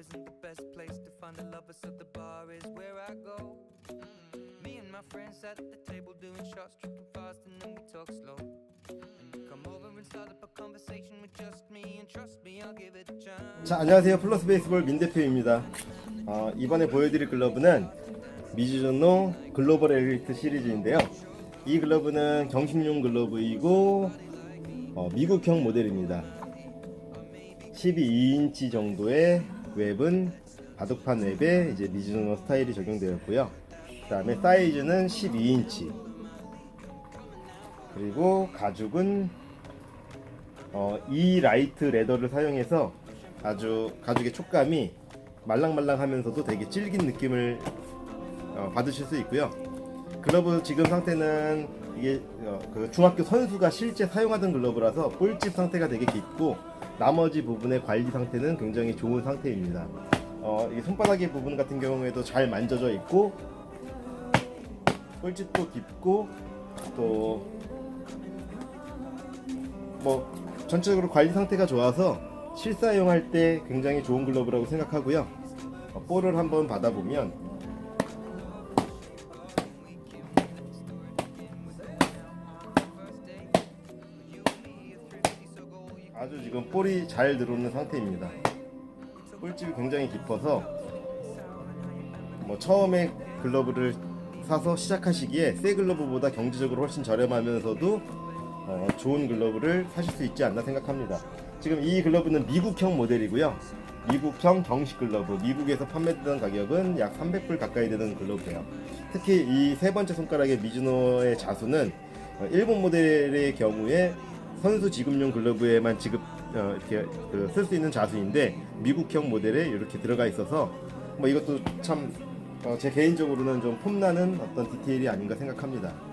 isn't the best place to find a lover, so the bar is where I go. Me and my friends at the table doing shots, tripping fast, and then we talk slow. Come over and start up a conversation with just me, and trust me, I'll give it a chance. 자 안녕하세요 플러스 베이스볼 민 대표입니다. 어, 이번에 보여드릴 글러브는 미즈노 글로벌 엘리트 시리즈인데요. 이 글러브는 경식용 글러브이고 어, 미국형 모델입니다. 12인치 정도의 웹은 바둑판 웹에 이제 미즈노 스타일이 적용되었고요. 그 다음에 사이즈는 12인치. 그리고 가죽은 어, 이 라이트 레더를 사용해서 아주 가죽의 촉감이 말랑말랑하면서도 되게 질긴 느낌을 어, 받으실 수 있고요. 글러브 지금 상태는 이게 어, 그 중학교 선수가 실제 사용하던 글러브라서 볼집 상태가 되게 깊고 나머지 부분의 관리 상태는 굉장히 좋은 상태입니다. 어, 이 손바닥의 부분 같은 경우에도 잘 만져져 있고 볼집도 깊고 또 뭐 전체적으로 관리 상태가 좋아서 실사용할 때 굉장히 좋은 글러브라고 생각하고요. 어, 볼을 한번 받아보면 아주 지금 볼이 잘 들어오는 상태입니다. 볼집이 굉장히 깊어서 뭐 처음에 글러브를 사서 시작하시기에 새 글러브보다 경제적으로 훨씬 저렴하면서도 어, 좋은 글러브를 사실 수 있지 않나 생각합니다. 지금 이 글러브는 미국형 모델이고요. 미국형 정식 글러브, 미국에서 판매되던 가격은 약 300불 가까이 되는 글러브예요. 특히 이 세 번째 손가락의 미즈노의 자수는 어, 일본 모델의 경우에 선수 지급용 글러브에만 지급 어, 이렇게 쓸수 있는 자수인데 미국형 모델에 이렇게 들어가 있어서 뭐 이것도 참 어, 제 개인적으로는 좀 폼나는 어떤 디테일이 아닌가 생각합니다.